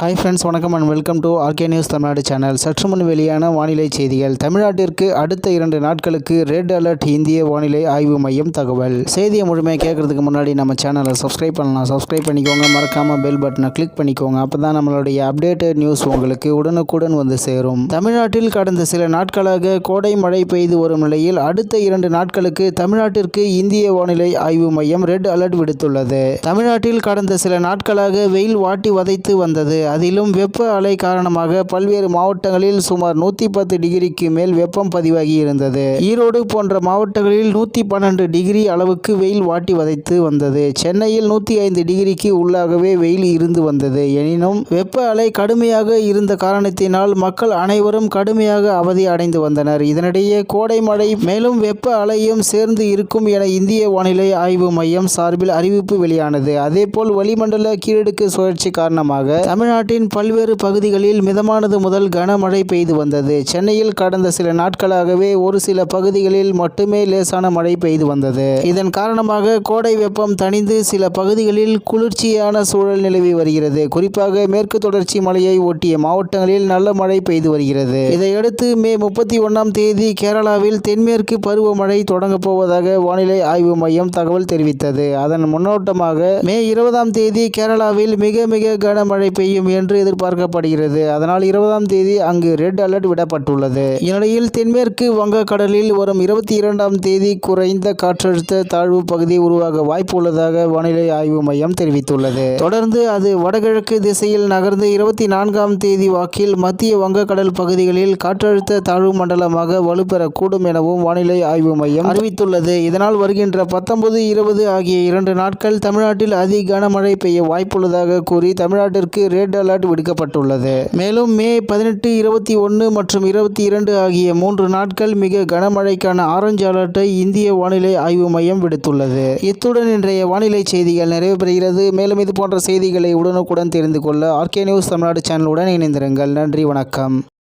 Hi friends வணக்கம் and welcome to RK news Tamil Nadu channel சற்று முன் வெளியான வானிலை செய்திகள். தமிழ்நாட்டிற்கு அடுத்த இரண்டு நாட்களுக்கு ரெட் அலர்ட் இந்திய வானிலை ஆய்வு மையம் தகவல். செய்தியை முழுமையாக கேட்கறதுக்கு முன்னாடி நம்ம சேனலை சப்ஸ்கிரைப் பண்ணலாம். சப்ஸ்கிரைப் பண்ணிக்கோங்க. மறக்காமல் பெல் பட்டனை கிளிக் பண்ணிக்கோங்க. அப்போ தான் நம்மளுடைய அப்டேட்டட் நியூஸ் உங்களுக்கு உடனுக்குடன் வந்து சேரும். தமிழ்நாட்டில் கடந்த சில நாட்களாக கோடை மழை பெய்து வரும் நிலையில் அடுத்த இரண்டு நாட்களுக்கு தமிழ்நாட்டிற்கு இந்திய வானிலை ஆய்வு மையம் ரெட் அலர்ட் விடுத்துள்ளது. தமிழ்நாட்டில் கடந்த சில நாட்களாக வெயில் வாட்டி வதைத்து வந்தது. அதிலும் வெப்ப அலை காரணமாக பல்வேறு மாவட்டங்களில் சுமார் நூற்றி பத்து டிகிரிக்கு மேல் வெப்பம் பதிவாகி இருந்தது ஈரோடு போன்ற மாவட்டங்களில் நூற்றி பன்னெண்டு டிகிரி அளவுக்கு வெயில் வாட்டி வதைத்து வந்தது. சென்னையில் நூற்றி ஐந்து டிகிரிக்கு உள்ளாகவே வெயில் இருந்து வந்தது. எனினும் வெப்ப அலை கடுமையாக இருந்த காரணத்தினால் மக்கள் அனைவரும் கடுமையாக அவதி அடைந்து வந்தனர். இதனிடையே கோடை மழை மேலும் வெப்ப அலையும் சேர்ந்து இருக்கும் என இந்திய வானிலை ஆய்வு மையம் சார்பில் அறிவிப்பு வெளியானது. அதேபோல் வளிமண்டல கீழடுக்கு சுழற்சி காரணமாக தமிழ்நாடு தமிழ்நாட்டின் பல்வேறு பகுதிகளில் மிதமானது முதல் கனமழை பெய்து வந்தது. சென்னையில் கடந்த சில நாட்களாகவே ஒரு சில பகுதிகளில் மட்டுமே லேசான மழை பெய்து வந்தது. இதன் காரணமாக கோடை வெப்பம் தணிந்து சில பகுதிகளில் குளிர்ச்சியான சூழல் நிலவி வருகிறது. குறிப்பாக மேற்கு தொடர்ச்சி மலையை ஒட்டிய மாவட்டங்களில் நல்ல மழை பெய்து வருகிறது. இதையடுத்து மே முப்பத்தி ஒன்றாம் தேதி கேரளாவில் தென்மேற்கு பருவமழை தொடங்கப் போவதாக வானிலை ஆய்வு மையம் தகவல் தெரிவித்தது. அதன் முன்னோட்டமாக மே இருபதாம் தேதி கேரளாவில் மிக மிக கனமழை பெய்யும் என்று எதிர்பார்க்கப்படுகிறது. அதனால் இருபதாம் தேதி அங்கு ரெட் அலர்ட் விடப்பட்டுள்ளது. இந்நிலையில் தென்மேற்கு வங்கக்கடலில் வரும் இருபத்தி இரண்டாம் தேதி குறைந்த காற்றழுத்த தாழ்வு பகுதி உருவாக வாய்ப்பு உள்ளதாக வானிலை ஆய்வு மையம் தெரிவித்துள்ளது. தொடர்ந்து அது வடகிழக்கு திசையில் நகர்ந்து இருபத்தி நான்காம் தேதி வாக்கில் மத்திய வங்கக்கடல் பகுதிகளில் காற்றழுத்த தாழ்வு மண்டலமாக வலுப்பெறக்கூடும் எனவும் வானிலை ஆய்வு மையம் அறிவித்துள்ளது. இதனால் வருகின்ற பத்தொன்பது இருபது ஆகிய இரண்டு நாட்கள் தமிழ்நாட்டில் அதி கனமழை பெய்ய வாய்ப்புள்ளதாக கூறி தமிழ்நாட்டிற்கு ரெட் ரெட் அலர்ட் விடுக்கப்பட்டுள்ளது. மேலும் மே பதினெட்டு இருபத்தி ஒன்று மற்றும் இருபத்தி இரண்டு ஆகிய மூன்று நாட்கள் மிக கனமழைக்கான ஆரஞ்சு அலர்ட்டை இந்திய வானிலை ஆய்வு மையம் விடுத்துள்ளது. இத்துடன் இன்றைய வானிலை செய்திகள் நிறைவு பெறுகிறது மேலும் இது போன்ற செய்திகளை உடனுக்குடன் தெரிந்து கொள்ள ஆர்கே நியூஸ் தமிழ்நாடு சேனலுடன் இணைந்திருங்கள். நன்றி வணக்கம்.